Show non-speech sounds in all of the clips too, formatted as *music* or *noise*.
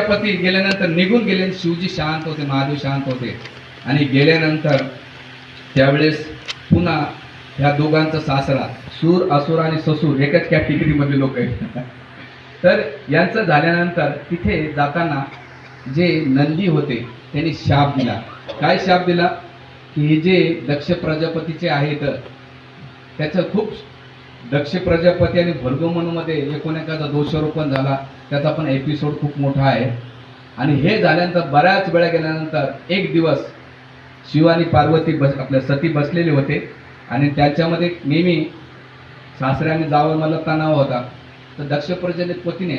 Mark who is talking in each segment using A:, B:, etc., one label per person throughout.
A: पती गेल्यानंतर निघून गेले. शिवजी शांत होते महादेव शांत होते. आणि गेल्यानंतर त्यावेळेस पुन्हा ह्या दोघांचा सासरा सूर असुर आणि ससूर एकच कॅटेगरीमध्ये लोक आहेत. *laughs* तर यांचं झाल्यानंतर तिथे जाताना जे नंदी होते त्यांनी शाप दिला. काय शाप दिला? की हे जे दक्ष प्रजापतीचे आहेत त्याचं खूप दक्ष प्रजापती आणि भर्गमनमध्ये एकूण एखादा दोषारोपण झाला. त्याचा पण एपिसोड खूप मोठा आहे. आणि हे झाल्यानंतर बऱ्याच वेळा गेल्यानंतर एक दिवस शिव आणि पार्वती बस आपल्या सती बसलेले होते. आणि त्याच्यामध्ये नेहमी सासऱ्याने जावं मला तणाव होता. तर दक्ष पतीने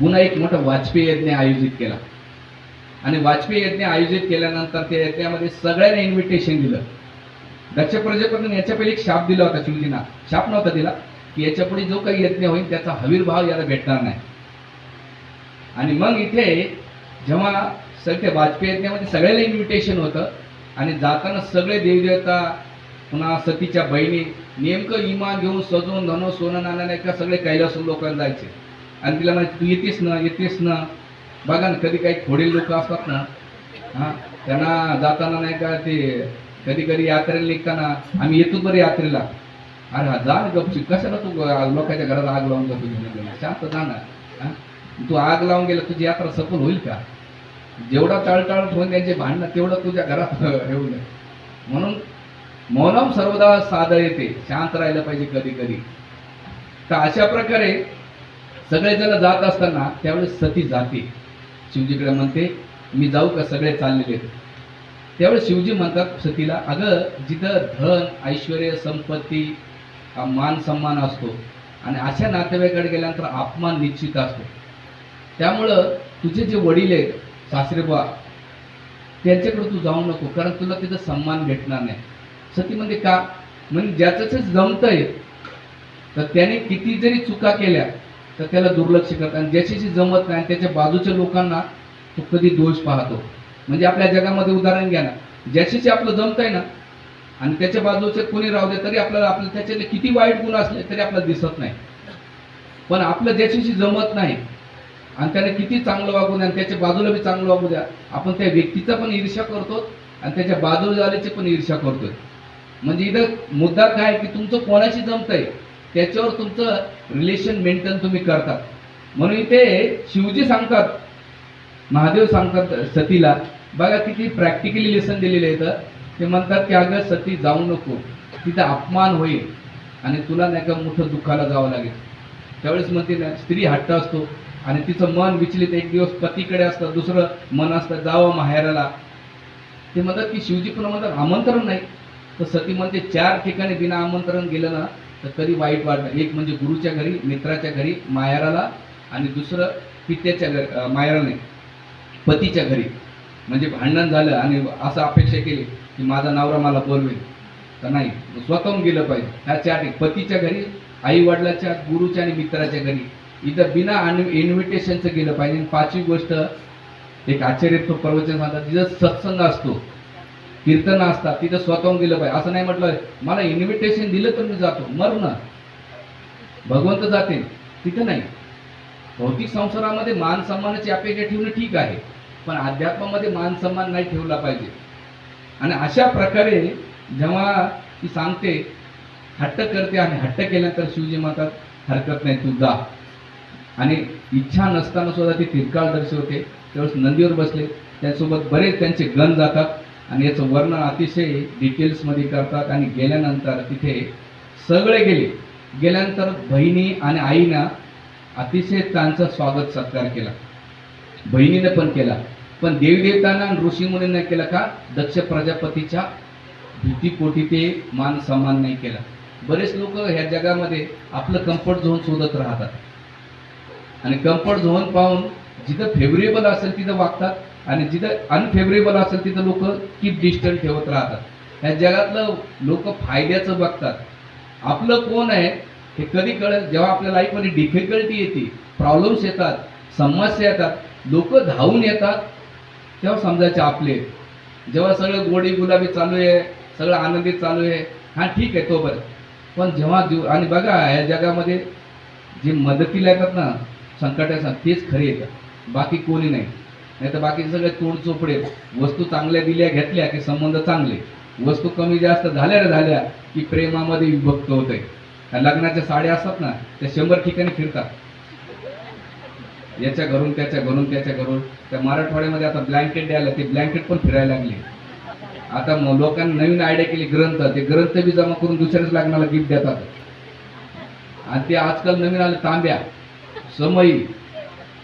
A: पुन्हा एक मोठा वाजपेयी यज्ञ आयोजित केला. आणि वाजपेयी यज्ञ आयोजित केल्यानंतर त्या यज्ञामध्ये सगळ्यांना इन्व्हिटेशन दिलं. दक्ष प्रजापतीने याच्या पहिले एक शाप दिला होता शिवजींना. शाप नव्हता दिला की याच्यापुढे जो काही यज्ञ होईल त्याचा हवीरभाव याला भेटणार नाही. आणि मग इथे जेव्हा सगळे वाजपेयी त्यामध्ये सगळ्याला इन्व्हिटेशन होतं आणि जाताना सगळे देवदेवता पुन्हा सतीच्या बहिणी नेमकं इमान घेऊन सजवून धनो सोनं नाणं नाही का सगळे कैलासून लोकांना जायचे. आणि तिला म्हणायचे तू येतेस ना येतेस ना. बघा ना कधी काही थोडे लोक असतात ना हां त्यांना जाताना नाही का ते कधी कधी यात्रेला निघताना आम्ही येतो बरं यात्रेला. अरे हा जा गपची कशाला तू लोकांच्या घरात आग लावून जातो? शांत जा ना. हां. तू आग लावून गेला तुझी यात्रा सफल होईल का? जेवढा टाळटाळ ठेवून त्यांचे भांडणं तेवढं तुझ्या घरात येऊ नये. म्हणून मौनम सर्वदा सादळ येते शांत राहिलं पाहिजे कधी कधी तर अशा प्रकारे सगळेजण जात असताना त्यावेळेस सती जाते. शिवजीकडे म्हणते मी जाऊ का सगळे चाललेले? त्यावेळेस शिवजी म्हणतात सतीला अगं जिथं धन ऐश्वर संपत्ती मान सन्मान असतो आणि अशा नातेवाईकडे गेल्यानंतर अपमान निश्चित असतो. त्यामुळं तुझे जे वडील आहेत सासरेबा त्यांच्याकडे तू जाऊ नको कारण तुला त्याचा सन्मान भेटणार नाही. सती म्हणजे का? म्हणजे ज्याचं आहे तर त्याने किती जरी चुका केल्या तर त्याला दुर्लक्ष करतात. आणि ज्याच्याशी जमत नाही त्याच्या बाजूच्या लोकांना तो कधी दोष पाहतो. म्हणजे आपल्या जगामध्ये उदाहरण घ्या ना. ज्याच्याशी आपलं जमत आहे ना आणि त्याच्या बाजूचे कोणी राहू दे तरी आपल्याला आपलं त्याच्यातले किती वाईट गुण असले तरी आपल्याला दिसत नाही. पण आपलं ज्याच्याशी जमत नाही आणि त्याने किती चांगलं वागू द्या आणि त्याच्या बाजूला बी चांगलं वागू द्या. आपण त्या व्यक्तीचा पण ईर्ष्या करतो आणि त्याच्या बाजूला पण ईर्ष्या करतोय. म्हणजे इथं मुद्दा काय की तुमचं कोणाशी जमतंय त्याच्यावर तुमचं रिलेशन मेंटेन तुम्ही करतात म्हणून इथे शिवजी सांगतात महादेव सांगतात सतीला बघा किती प्रॅक्टिकली लेसन दिलेले आहेत ते म्हणतात की अगं सती जाऊ नको. तिथं अपमान होईल आणि तुला नाही का मोठं दुःखाला जावं लागेल. त्यावेळेस म्हणते ना स्त्री हट्ट असतो. आणि तिचं मन विचलित एक दिवस पतीकडे असतं दुसरं मन असतं जावं माहेराला. ते म्हणतात की शिवजी पण म्हणतात आमंत्रण नाही. तर सती म्हणते चार ठिकाणी बिना आमंत्रण गेलं ना तर कधी वाईट वाटलं. एक म्हणजे गुरुच्या घरी मित्राच्या घरी माहेराला आणि दुसरं पित्याच्या घरी माहेराने नाही पतीच्या घरी. म्हणजे भांडण झालं आणि असं अपेक्षा केली की माझा नवरा मला बोलवेल. तर नाही स्वतःहून गेलं पाहिजे. ह्या चार पतीच्या घरी आई वडिलाच्या गुरुच्या आणि मित्राच्या घरी. इथं बिना इन्व्हिटेशनचं गेलं पाहिजे. पाचवी गोष्ट एक आश्चर्य तो प्रवचन सांगतात तिथं सत्संग असतो कीर्तन असतात तिथं स्वतःहून गेलं पाहिजे. असं नाही म्हटलं मला इन्व्हिटेशन दिलं तर मी जातो. मर ना. भगवंत जाते तिथं नाही. भौतिक संसारामध्ये मान सन्मानाची अपेक्षा ठेवणं ठीक आहे पण अध्यात्मामध्ये मान सन्मान नाही ठेवला पाहिजे. आणि अशा प्रकारे जेव्हा ती सांगते हट्ट करते आणि हट्ट केल्यानंतर शिवजी म्हणतात हरकत नाही तू जा. आणि इच्छा नसताना सुद्धा ती तिरकाळ दर्शवते त्यावेळेस नंदीवर बसले. त्यासोबत बरेच त्यांचे गण जातात आणि याचं वर्णन अतिशय डिटेल्समध्ये करतात आणि गेल्यानंतर तिथे सगळे गेले. गेल्यानंतर बहिणी आणि आईनं अतिशय त्यांचा स्वागत सत्कार केला. बहिणीनं पण केला. पण देवदेवतांना आणि ऋषीमुनींना केला का? दक्ष प्रजापतीच्या भीतीपोटी ते मान सन्मान नाही केला. बरेच लोक ह्या जगामध्ये आपलं कम्फर्ट झोन शोधत राहतात. आणि कम्फर्ट झोन पाहून जिथं फेवरेबल असेल तिथं वागतात आणि जिथं अनफेवरेबल असेल तिथं लोक कीप डिस्टन्स ठेवत राहतात. ह्या जगातलं लोक फायद्याचं बघतात. आपलं कोण आहे हे कधी कळेल? जेव्हा आपल्या लाईफमध्ये डिफिकल्टी येते प्रॉब्लेम्स येतात समस्या येतात लोक धावून येतात तेव्हा समजायचे आपले. जेव्हा सगळं गोडी गुलाबी चालू आहे सगळं आनंदी चालू आहे हां ठीक आहे तो बरं. पण जेव्हा जीव आणि बघा या जगामध्ये जे मदतीला येतात ना संकटाच्या तेच खरे येतात बाकी कोणी नाही. नाही तर बाकी सगळे तोड चोपडे वस्तू चांगल्या दिल्या घेतल्या की संबंध चांगले. वस्तू कमी जास्त झाल्या झाल्या की प्रेमामध्ये विभक्त होते लग्नाच्या साड्या असतात ना त्या शंभर ठिकाणी फिरतात. याच्या घरून त्याच्या घरून त्याच्या घरून. त्या मराठवाड्यामध्ये आता ब्लँकेट द्यायला ते ब्लँकेट पण फिरायला लागले. आता लोकांनी नवीन आयडिया केली ग्रंथ. ते ग्रंथ बी जमा करून दुसऱ्याच लग्नाला गिफ्ट देतात. आणि ते आजकाल नवीन आले तांब्या. समयी.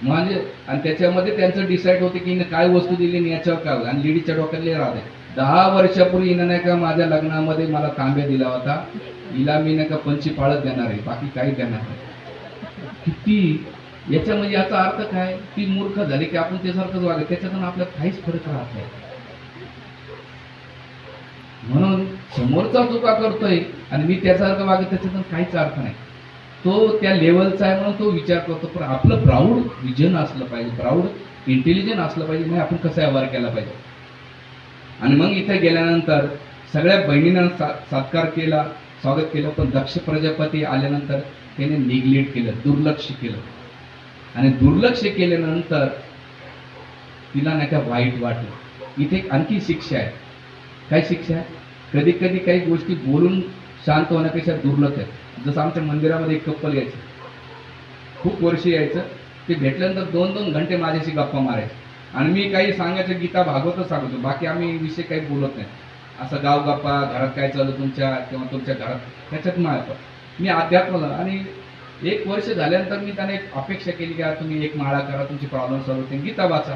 A: म्हणजे आणि त्याच्यामध्ये त्यांचं डिसाईड होते की काय वस्तू दिली याच्यावर काय आणि लेडीच्या डोक्यातले राहते दहा वर्षापूर्वी हिनं नाही का माझ्या लग्नामध्ये मला तांब्या दिला होता. हिला मी नाही का पंची पाळत देणार आहे बाकी काही देणार नाही. किती? याच्यामध्ये याचा अर्थ काय? ती मूर्ख झाली की आपण त्यासारखंच वागत त्याच्यातून आपल्याला काहीच फरक राहत नाही. म्हणून समोरचा चुका करतोय आणि मी त्यासारखं वागत त्याच्यातून काहीच अर्थ नाही. तो त्या लेवलचा आहे म्हणून तो विचार करतो. पण आपलं प्राऊड विजन असलं पाहिजे. प्राऊड इंटेलिजंट असलं पाहिजे. नाही आपण कसा व्यवहार केला पाहिजे. आणि मग इथे गेल्यानंतर सगळ्या बहिणीनं सा सत्कार केला स्वागत केलं. पण दक्ष प्रजापती आल्यानंतर त्याने निग्लेक्ट केलं दुर्लक्ष केलं. आणि दुर्लक्ष केल्यानंतर तिला नाही का वाईट वाटलं. इथे आणखी शिक्षा आहे. काय शिक्षा? आहे कधी कधी काही गोष्टी बोलून शांत होण्यापेक्षा दुर्लक्ष आहे. जसं आमच्या मंदिरामध्ये एक कप्पल यायचं. खूप वर्ष यायचं. ते भेटल्यानंतर दोन दोन घंटे माझ्याशी गप्पा मारायचे. आणि मी काही सांगायचं गीता भागवतच सांगतो. बाकी आम्ही विषय काही बोलत नाही. असं गाव गप्पा घरात काय चालू तुमच्या किंवा तुमच्या घरात ह्याच्यात माळतो मी अध्यात्म आणि एक वर्ष झाल्यानंतर मी त्याने एक अपेक्षा केली की तुम्ही एक माळा करा तुमची प्रॉब्लेम सॉल्व होते गीता वाचा.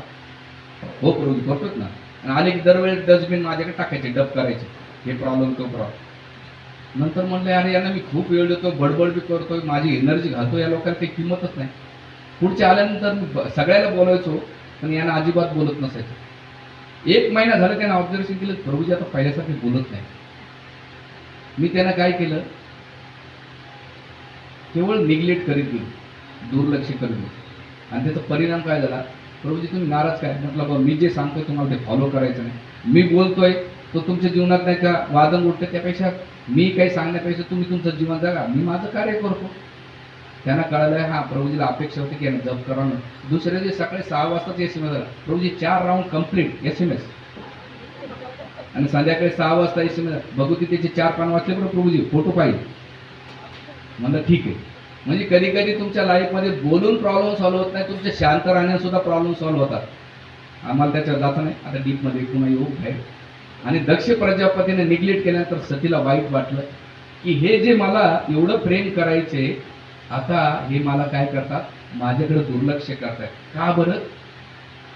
A: हो प्रभू करतोच ना. आणि आले की दरवेळेस डस्टबिन माझ्याकडे टाकायचे डब करायचे. हे प्रॉब्लेम तो प्रॉब्लेम नंतर म्हणलं अरे यांना मी खूप वेळ देतो बडबड बी करतोय माझी एनर्जी घालतो या लोकांना काही किंमतच नाही. पुढच्या आल्यानंतर मी सगळ्याला बोलायचो पण यांना अजिबात बोलत नसायचं. एक महिना झाला त्यानं ऑब्झर्वेशन केलं प्रभूजी आता पहिल्यासारखे बोलत नाही. मी त्यांना काय केलं? केवळ निग्लेक्ट करीत गेलो दुर्लक्ष करीत गेलो. आणि त्याचा परिणाम काय झाला? प्रभूजी तुम्ही नाराज काय? म्हटलं बा मी जे सांगतोय तुम्हाला ते फॉलो करायचं नाही. मी बोलतोय तो तुमच्या जीवनात नाही का वादन उठतं त्यापेक्षा मी काही सांगण्यापेक्षा तुम्ही तुमचं जीवन जगा. मी माझं कार्य करतो. त्यांना कळालं हा प्रभूजीला अपेक्षा होती की यांना जप करावं दुसऱ्या दिवशी सकाळी सहा वाजताच एस एम एस झाला प्रभूजी चार round complete S M S आणि संध्याकाळी सहा वाजता एस एम एस बघू ती त्याचे चार पान वाचले बरं प्रभूजी फोटो पाहिजे. म्हणलं ठीक आहे. म्हणजे कधी कधी तुमच्या लाईफमध्ये बोलून प्रॉब्लेम सॉल्व्ह होत नाही तुमच्या शांत राहण्यात सुद्धा प्रॉब्लेम सॉल्व्ह होतात. आम्हाला त्याच्यावर जात नाही. आता डीपमध्ये पुन्हा येऊ बाहेर. आणि दक्ष प्रजापतीने निग्लेक्ट केल्यानंतर सतीला वाईट वाटलं की हे जे मला एवढं प्रेम करायचे आता हे मला काय करतात? माझ्याकडे दुर्लक्ष करतात का बरं?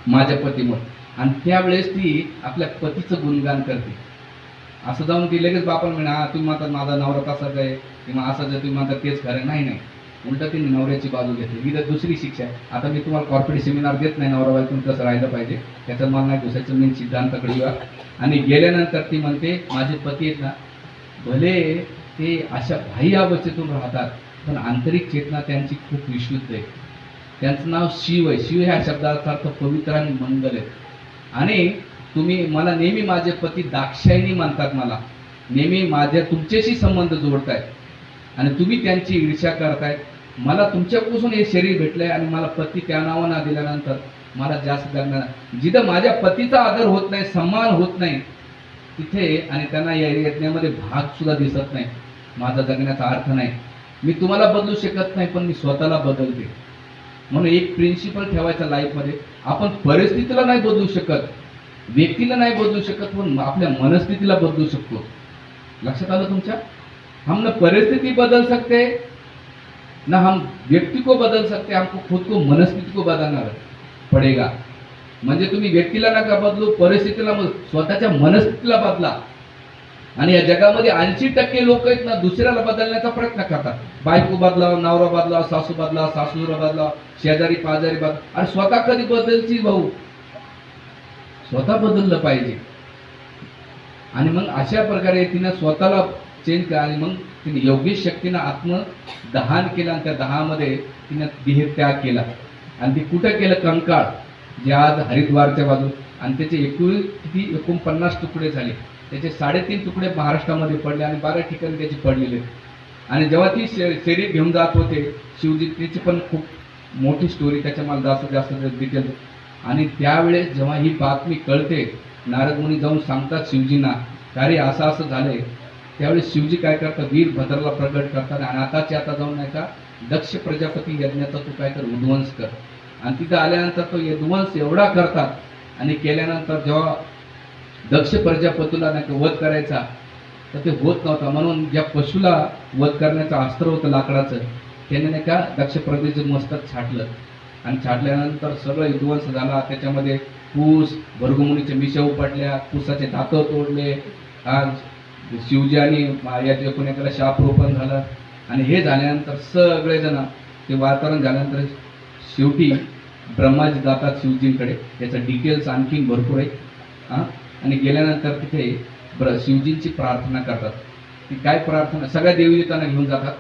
A: माझ्या पतीमुळे. आणि त्यावेळेस ती आपल्या पतीचं गुणगान करते. असं जाऊन ती लगेच बापाला म्हणा तुम्ही म्हणतात माझा नवरा तसाच आहे. किंवा असं आहे तुम्ही म्हणतात तेच खरं नाही नाही. उलट तिने नवऱ्याची बाजू घेतली. ही तर दुसरी शिक्षा आहे. आता मी तुम्हाला कॉर्पोरेट सेमिनार देत नाही नवरा बायकोन कसं राहिलं पाहिजे. त्याचं मला नाही दुसऱ्याचं मेन सिद्धांताकडे येऊया. आणि गेल्यानंतर ती म्हणते माझे पती आहेत ना भले ते अशा बाह्य अवस्थेतून राहतात पण आंतरिक चेतना त्यांची खूप विशुद्ध आहे. त्यांचं नाव शिव आहे. शिव ह्या शब्दाचा अर्थ पवित्र आणि मंगल आहे. आणि तुम्ही मला नेहमी माझे पती दाक्षायणी म्हणतात मला. नेहमी माझ्या तुमच्याशी संबंध जोडतायत आणि तुम्ही त्यांची ईर्ष्या करताय. मला तुमच्यापासून हे शरीर भेटलंय आणि मला पती त्या नावानं दिल्यानंतर मला जास्त जगणार जिथं माझ्या पतीचा आदर होत नाही सन्मान होत नाही तिथे आणि त्यांना या यज्ञामध्ये भाग सुद्धा दिसत नाही. माझा जगण्याचा अर्थ नाही. मी तुम्हाला बदलू शकत नाही पण मी स्वतःला बदलते. म्हणून एक प्रिन्सिपल ठेवायचा लाईफमध्ये आपण परिस्थितीला नाही बदलू शकत व्यक्तीला नाही बदलू शकत पण आपल्या मनस्थितीला बदलू शकतो. लक्षात आलं तुमच्या? हम परिस्थिती बदल सकते ना हम व्यक्ति को बदल सकते हमको खुद को मनस्थिति को बदलना पडेगा। म्हणजे तुम्ही व्यक्तीला नका बदलू परिस्थितीला स्वतःच्या मनस्थितीला बदला. आणि या जगामध्ये ऐंशी टक्के लोक आहेत ना दुसऱ्याला बदलण्याचा प्रयत्न करतात. बायको बदलाव नवरा बदलाव सासू बदलाव सासूरा बदलाव शेजारी पाजारी बदला आणि स्वतः कधी बदलची भाऊ? स्वतः बदललं पाहिजे. आणि मग अशा प्रकारे तिनं स्वतःला चेंज केला आणि मग तिने योगेश शक्तीनं आत्म दहान केलं आणि त्या दहामध्ये तिनं देह त्याग केला. आणि ते कुठं केलं? कंकाळ जे आज हरिद्वारच्या बाजू आणि त्याचे एकूण किती? एकोणपन्नास तुकडे झाले. त्याचे साडेतीन तुकडे महाराष्ट्रामध्ये पडले आणि बऱ्याच ठिकाणी त्याचे पडलेले. आणि जेव्हा ती शे- शरीर घेऊन जात होते शिवजी त्याची पण खूप मोठी स्टोरी त्याच्या मला जास्त जास्त डिटेल आणि त्यावेळेस जेव्हा ही बातमी कळते नारद मुनी जाऊन सांगतात शिवजींना अरे असं असं झालंय? त्यावेळी शिवजी काय करतात? वीरभद्रला प्रगट करतात आणि आताचे आता जाऊन नाही का दक्ष प्रजापती यज्ञाचा तू काय तर उद्ध्वंस कर आणि तिथं आल्यानंतर तो यद्वंस एवढा करतात आणि केल्यानंतर जेव्हा दक्ष प्रजापतीला नाही का वध करायचा तर ते होत नव्हता. म्हणून ज्या पशुला वध करण्याचं अस्त्र होतं लाकडाचं त्याने नाही का दक्ष प्रजेचं मस्तक छाटलं. आणि छाटल्यानंतर सगळं विध्वंस झाला. त्याच्यामध्ये पूस भर्गमुनीचे मिशा उपटल्या कुसाचे दातं तोडले. हा शिवजी आणि याचे पुण्याकडे शापरोपण झालं. आणि हे झाल्यानंतर सगळेजण ते वातावरण झाल्यानंतर शेवटी ब्रह्माजी जातात शिवजींकडे. त्याचं डिटेल्स आणखीन भरपूर आहे. हां? आणि गेल्यानंतर तिथे ब्र शिवजींची प्रार्थना करतात. ती काय प्रार्थना? सगळ्या देवदेवतांना घेऊन जातात.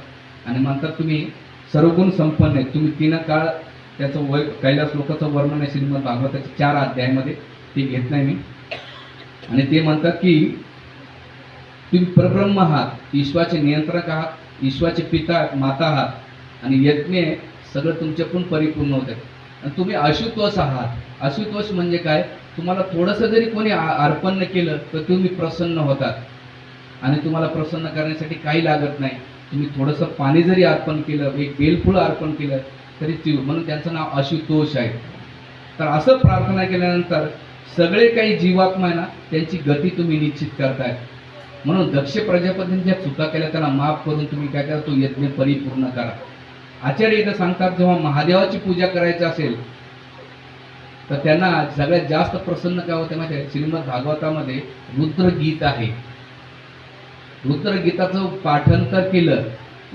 A: आणि म्हणतात तुम्ही सर्वगुण संपन्न आहे. तुम्ही तीन काळ त्याचं वय कैलास लोकांचं वर्णन आहे श्रीमद भागवताच्या चार अध्यायामध्ये. ते घेत नाही मी. आणि ते म्हणतात की तुम्ही परब्रह्म आहात ईश्वाचे नियंत्रक आहात ईश्वाचे पिता माता आहात. आणि यज्ञ सगळं तुमच्याकडून परिपूर्ण होत आणि तुम्ही अशुतोष आहात. अशुतोष म्हणजे काय? तुम्हाला थोडंसं जरी कोणी अर्पण केलं तर तुम्ही प्रसन्न होतात. आणि तुम्हाला प्रसन्न करण्यासाठी काही लागत नाही. तुम्ही थोडंसं पाणी जरी अर्पण केलं एक बेलफुळं अर्पण केलं तरी तीव म्हणून त्यांचं नाव अशुतोष आहे. तर असं प्रार्थना केल्यानंतर सगळे काही जीवात्मा आहे ना त्यांची गती तुम्ही निश्चित करताय. म्हणून दक्ष प्रजापतींनी ज्या चुका केल्या त्याला माफ करून तुम्ही काय करा तो यज्ञ परिपूर्ण करा. आचार्य इथं सांगतात जेव्हा महादेवाची पूजा करायची असेल तर त्यांना सगळ्यात जास्त प्रसन्न काय होते माहिती आहे? श्रीमद भागवतामध्ये रुद्रगीत आहे. रुद्रगीताचं पाठांतर केलं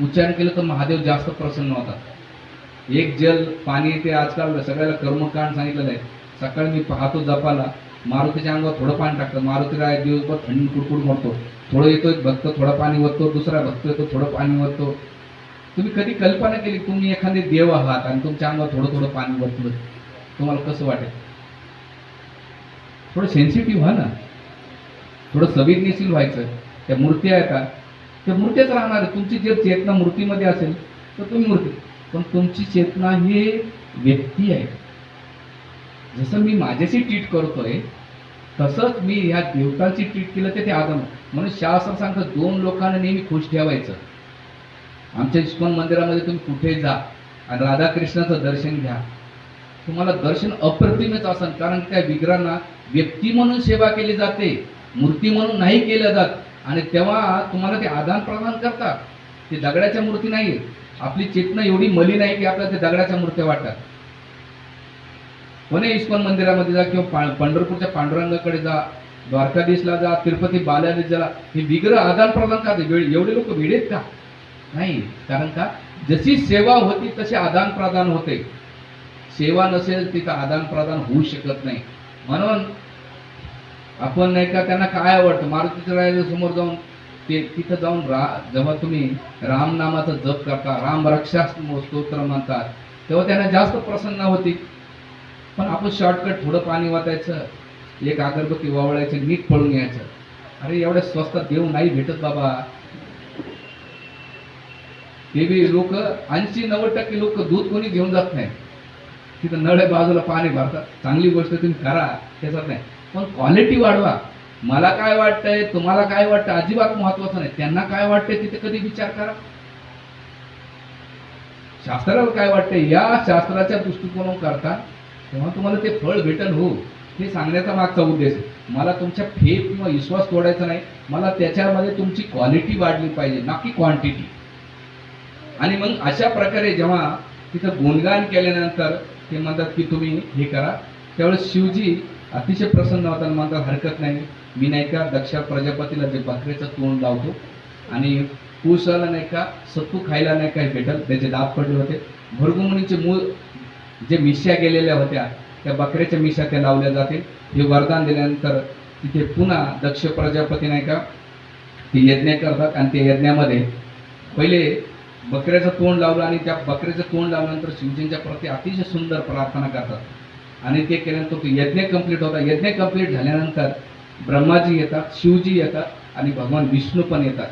A: उच्चारण केलं तर महादेव जास्त प्रसन्न होतात. एक जल पाणी ते आजकाल सगळ्याला कर्मकांड सांगितलेलं आहे. सकाळी मी पाहतो जपाला मारुतीच्या अंगावर थोडं पाणी टाकतं. मारुतीला एक दिवसभर थंडी कुडकुड मरतो. थोडं येतो एक भक्त थोडं पाणी वरतो दुसरा भक्त येतो थोडं पाणी वरतो. तुम्ही कधी कल्पना केली तुम्ही एखादे देव आहात आणि तुमच्या अंगावर थोडं थोडं पाणी वरतलं? तुम्हाला कसं वाटेल? थोडं सेन्सिटिव्ह व्हा ना. थोडं संवेदनशील व्हायचं. त्या मूर्ती आहे का? त्या मूर्त्याच राहणार आहे. तुमची जर चेतना मूर्तीमध्ये असेल तर तुम्ही मूर्ती. पण तुमची चेतना ही व्यक्ती आहे. जसं मी माझ्याशी ट्रीट करतोय तसंच मी ह्या देवतांची ट्रीट केलं ते ते आगम म्हणून शास्त्र सांगतं दोन लोकांना नेहमी खुश ठेवायचं. आमच्या इस्कॉन मंदिरामध्ये तुम्ही कुठे जा आणि राधाकृष्णाचं दर्शन घ्या. तुम्हाला दर्शन अप्रतिमच असेल कारण त्या विग्रहांना व्यक्ती म्हणून सेवा केली जाते मूर्ती म्हणून नाही केलं जात. आणि तेव्हा तुम्हाला ते आदान प्रदान करतात. ते दगडाच्या मूर्ती नाही आपली चेतना एवढी मली नाही की आपल्याला ते दगडाच्या मूर्त्या वाटतात. कोणी इस्कॉन मंदिरामध्ये जा किंवा पा- पंढरपूरच्या पांडुरंगाकडे जा द्वारकाधीशला जा तिरुपती बालाजी जा हे विग्रह आदान प्रदान का वेळ एवढे लोक वेळेत का? नाही कारण का? जशी सेवा होती तसे आदान प्रदान होते. सेवा नसेल तिथं आदान प्रदान होऊ शकत नाही. म्हणून आपण नाही का त्यांना काय आवडतं? मारुतीच्या राजाच्या समोर जाऊन ते तिथं जाऊन रा जेव्हा तुम्ही रामनामाचा जप करता राम रक्षा स्तोत्र म्हणतात तेव्हा त्यांना जास्त प्रसन्न होती. पण आपण शॉर्टकट थोडं पाणी वाचायचं एक अगरबत्ती वावळायचं नीट पळून यायचं अरे एवढ्या स्वस्तात देव नाही भेटत बाबा. ते बी लोक ऐंशी नव्वद टक्के लोक दूध कोणी घेऊन जात नाही. तिथं नळ बाजूला पाणी भरतात. चांगली गोष्ट तुम्ही करा त्याच्यात नाही. पण क्वालिटी वाढवा. मला काय वाटतंय तुम्हाला काय वाटतं अजिबात महत्वाचं नाही. त्यांना काय वाटतंय तिथे कधी विचार करा. शास्त्राला काय वाटतंय? या शास्त्राच्या दृष्टिकोनावर करता तेव्हा तुम्हाला ते फळ भेटल हो. हे सांगण्याचा मागचा उद्देश. आहे मला तुमच्या फेप किंवा विश्वास तोडायचा नाही. मला त्याच्यामध्ये तुमची क्वालिटी वाढली पाहिजे ना की क्वांटिटी आणि मग अशा प्रकारे जेव्हा तिथं गुणगान केल्यानंतर ते म्हणतात की तुम्ही हे करा. त्यावेळेस शिवजी अतिशय प्रसन्न होतात म्हणतात हरकत नाही. मी नाही का दक्ष प्रजापतीला जे बकऱ्याचं तोंड लावतो आणि कुशाला नाही का सत्तू खायला नाही का भेटल त्याचे दात पडले होते. भृगुमुनीचे मूळ जे मिश्या गेलेल्या होत्या त्या बकऱ्याच्या मिश्या त्या लावल्या जातील हे वरदान दिल्यानंतर तिथे पुन्हा दक्ष प्रजापती नाही का ते यज्ञ करतात आणि ते यज्ञामध्ये पहिले बकऱ्याचं तोंड लावलं आणि त्या बकऱ्याचं तोंड लावल्यानंतर शिवजींच्या प्रती अतिशय सुंदर प्रार्थना करतात. आणि ते केल्यानंतर तो यज्ञ कंप्लीट होता. यज्ञ कंप्लीट झाल्यानंतर ब्रह्माजी येतात शिवजी येतात आणि भगवान विष्णू पण येतात.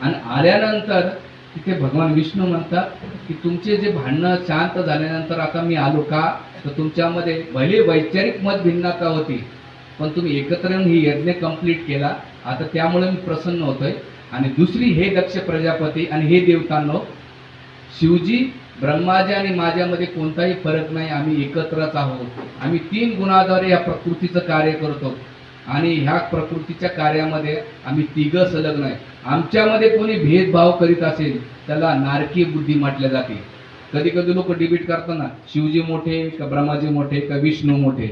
A: आणि आल्यानंतर तिथे भगवान विष्णू म्हणतात की तुमचे जे भांडणं शांत झाल्यानंतर आता मी आलो का? तर तुमच्यामध्ये भले वैचारिक मत भिन्नता होती पण तुम्ही एकत्र येऊन ही यज्ञ कंप्लीट केला. आता त्यामुळे मी प्रसन्न होतोय. आणि दुसरी हे दक्ष प्रजापती आणि हे देवतांनो शिवजी ब्रह्माजी आणि माझ्यामध्ये कोणताही फरक नाही. आम्ही एकत्रच आहोत. आम्ही तीन गुणाद्वारे या प्रकृतीचं कार्य करतो. आणि ह्या प्रकृतीच्या कार्यामध्ये आम्ही तिघं संलग्न आहे. आमच्यामध्ये कोणी भेदभाव करीत असेल त्याला नारकीय बुद्धी म्हटल्या जाते. कधी कधी लोक डिबेट करताना शिवजी मोठे का ब्रह्माजी मोठे का विष्णू मोठे.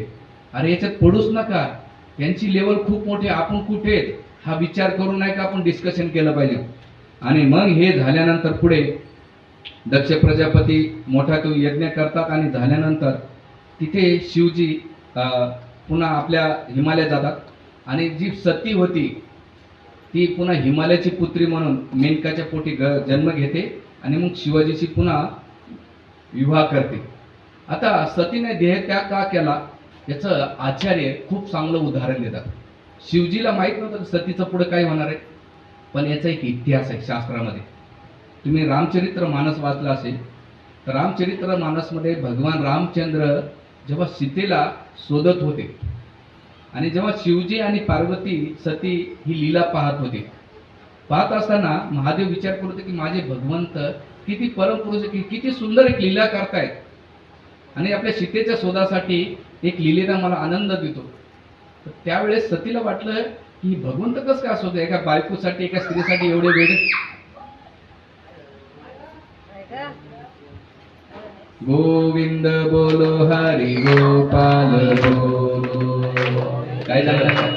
A: अरे याच्यात पडूच नका. त्यांची लेवल खूप मोठी आपण कुठे आहेत? हा विचार करून नाही का आपण डिस्कशन केलं पाहिजे? आणि मग हे झाल्यानंतर पुढे दक्ष प्रजापती मोठा तो यज्ञ करतात आणि झाल्यानंतर तिथे शिवजी पुन्हा आपल्या हिमालयात जातात. आणि जी सती होती ती पुन्हा हिमालयाची पुत्री म्हणून मेनकाच्या पोटी ग जन्म घेते आणि मग शिवाजीशी पुन्हा विवाह करते. आता सतीने देहत्याग का केला याचं आचार्य खूप चांगलं उदाहरण देतात. शिवजीला माहीत नव्हतं सतीचं पुढं काय होणार आहे पण याचा एक इतिहास आहे शास्त्रामध्ये. तुम्ही रामचरित्र मानस वाचला असेल तर रामचरित्र मानसमध्ये भगवान रामचंद्र जेव्हा सीतेला शोधत होते आणि जेव्हा शिवजी आणि पार्वती सती ही लीला पाहत होते पाहत असताना महादेव विचार करत होते की माझे भगवंत किती परमपुरुष किती सुंदर एक लीला करतायत. आणि आपल्या सीतेच्या शोधासाठी एक लीलेला मला आनंद देतो. तर त्यावेळेस सतीला वाटलं की भगवंत कसं काय असतो एका बायकोसाठी एका स्त्रीसाठी एवढे वेळ गोविंद बोलो हरी गोपाल बोलो. काय झालं?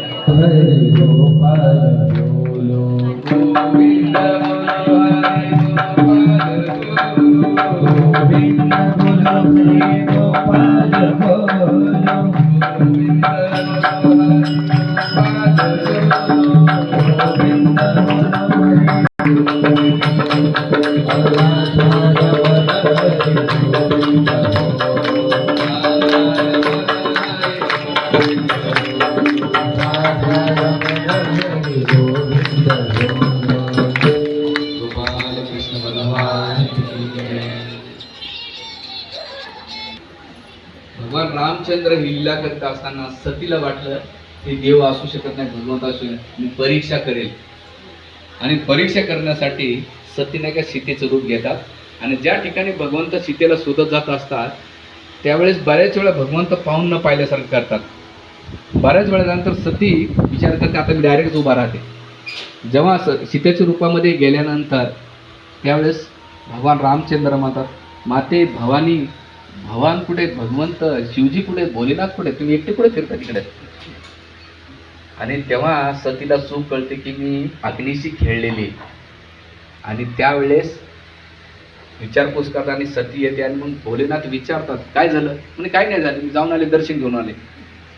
A: भगवान रामचंद्र ही करत असताना सतीला वाटलं हे देव असू शकत नाही भगवंत असू मी परीक्षा करेल. आणि परीक्षा करण्यासाठी सती नाही का सीतेचं रूप घेतात. आणि ज्या ठिकाणी भगवंत सीतेला शोधत जात असतात त्यावेळेस बऱ्याच वेळा भगवंत पाहून न पाहिल्यासारखं करतात. बऱ्याच वेळानंतर सती विचार करते आता मी डायरेक्ट उभा राहते. जेव्हा स सीतेच्या रूपामध्ये गेल्यानंतर त्यावेळेस भगवान रामचंद्र म्हणतात माते भवानी भगवान कुठे भगवंत शिवजी कुठे भोलेनाथ कुठे तुम्ही एकटे कुठे फिरता तिकडे? आणि तेव्हा सतीला चूक कळते की मी अग्निशी खेळलेली आणि त्यावेळेस विचारपूस करतात आणि सती येते आणि मग भोलेनाथ विचारतात काय झालं? म्हणजे काय नाही झालं मी जाऊन आले दर्शन घेऊन आले.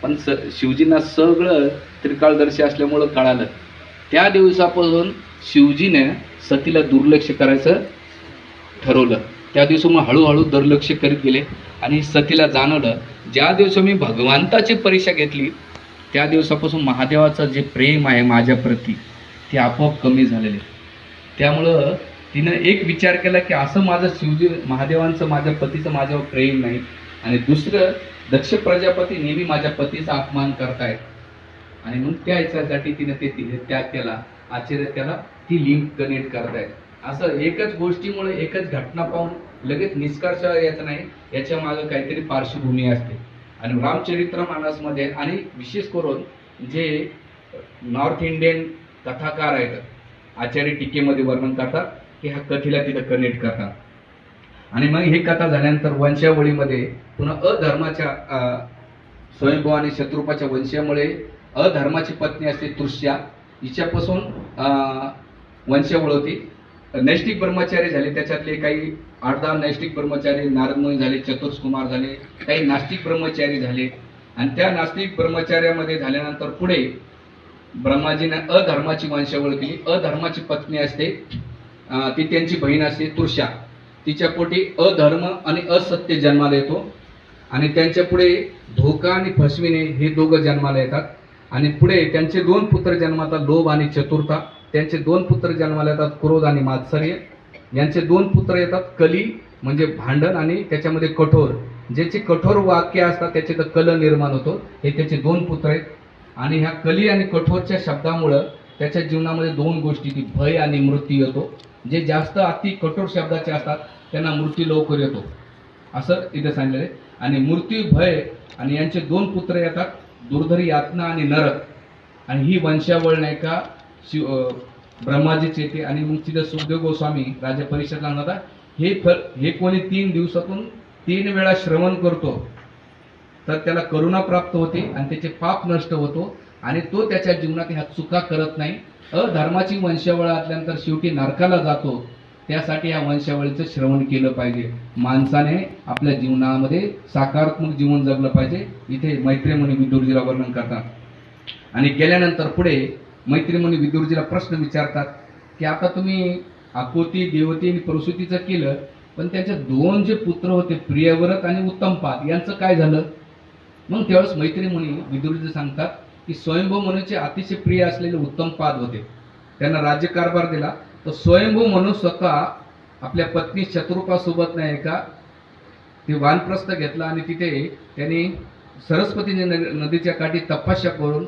A: पण स शिवजींना सगळं त्रिकाळदर्शी असल्यामुळं कळालं. त्या दिवसापासून शिवजीने सतीला दुर्लक्ष करायचं ठरवलं. त्या दिवशी मग हळूहळू दुर्लक्ष करीत गेले आणि सतीला जाणवलं ज्या दिवशी मी भगवंताची परीक्षा घेतली त्या दिवसापासून महादेवाचं जे प्रेम आहे माझ्याप्रती ते आपोआप कमी झालेले. त्यामुळं तिनं एक विचार केला की असं माझं शिवजी महादेवांचं माझ्या पतीचं माझ्यावर प्रेम नाही. आणि दुसरं दक्ष प्रजापती नेहमी माझ्या पतीचा अपमान करतायत. आणि मग त्या याच्यासाठी तिने ते त्याग केला आश्चर्य त्याला ती लिंक कनेक्ट करतायत. असं एकच गोष्टीमुळे एकच घटना पाहून लगेच निष्कर्ष यायचा नाही याच्या मागे काहीतरी पार्श्वभूमी असते. आणि रामचरित्र मानसमध्ये आणि विशेष करून जे नॉर्थ इंडियन कथाकार आहेत आचार्य टीकेमध्ये वर्णन करतात की ह्या कथेला तिथं कनेक्ट करतात. आणि मग ही कथा झाल्यानंतर वंशावळीमध्ये पुन्हा अधर्माच्या स्वयंभू आणि शत्रुपाच्या वंशामुळे अधर्माची पत्नी असते तृष्या. हिच्यापासून वंशावळ होती नैष्टिक ब्रह्मचारी झाले त्याच्यातले काही आठ दहा नैष्टिक ब्रह्मचारी नारदमुनी झाले चतुर्सकुमार झाले काही नास्तिक ब्रह्मचारी झाले. आणि त्या नास्तिक ब्रह्मचार्यामध्ये झाल्यानंतर पुढे ब्रह्माजीने अधर्माची वंशावळ केली अधर्माची पत्नी असते ती त्यांची बहीण असते तुळशा तिच्या पोटी अधर्म आणि असत्य जन्माला येतो. आणि त्यांच्या पुढे धोका आणि फसविणे हे दोघं जन्माला येतात. आणि पुढे त्यांचे दोन पुत्र जन्मातात लोभ आणि चतुरता त्यांचे दोन पुत्र जन्माला येतात क्रोध आणि मात्सर्य. यांचे दोन पुत्र येतात कली म्हणजे भांडण आणि त्याच्यामध्ये कठोर. ज्याचे कठोर वाक्य असतात त्याचे तर कल निर्माण होतो. हे त्याचे दोन पुत्र आहेत. आणि ह्या कली आणि कठोरच्या शब्दामुळं त्याच्या जीवनामध्ये दोन गोष्टी की भय आणि मृत्यू येतो. जे जास्त अति कठोर शब्दाचे असतात त्यांना मृत्यू लवकर येतो. असं इथं सांगितलेलं आहे. आणि मृत्यू भय आणि यांचे दोन पुत्र येतात दुर्धरी यातना आणि नरक. आणि ही वंशावळ नाही का शिव ब्रह्माजीच ब्रह्माजीची येते आणि मग तिथं सुखदेव गोस्वामी राजा परिषदला म्हणतात हे फल हे कोणी तीन दिवसातून तीन वेळा श्रवण करतो. तर त्याला करुणा प्राप्त होते आणि त्याचे पाप नष्ट होतो आणि तो त्याच्या जीवनात ह्या चुका करत नाही. अधर्माची वंशावळ असल्यानंतर शेवटी नरकाला जातो. त्यासाठी या वंशावळीचं श्रवण केलं पाहिजे. माणसाने आपल्या जीवनामध्ये सकारात्मक जीवन जगलं पाहिजे. इथे मैत्रीमणी विदुरजीला वर्णन करतात. आणि गेल्यानंतर पुढे मैत्रीमणी विदुरजीला प्रश्न विचारतात की आता तुम्ही आकोती देवती आणि प्रसूतीचं केलं पण त्याचे दोन जे पुत्र होते प्रियव्रत आणि उत्तमपाद यांचं काय झालं? मग त्यावेळेस मैत्रीमणी विदुरजी सांगतात की स्वयंभू मनुचे अतिशय प्रिय असलेले उत्तम पाद होते. त्यांना राज्यकारभार दिला. तर स्वयंभू म्हणून स्वतः आपल्या पत्नी शत्रुपासोबत नाही का? ते वानप्रस्थ घेतला आणि तिथे त्यांनी सरस्वती न- नदीच्या काठी तपस्या करून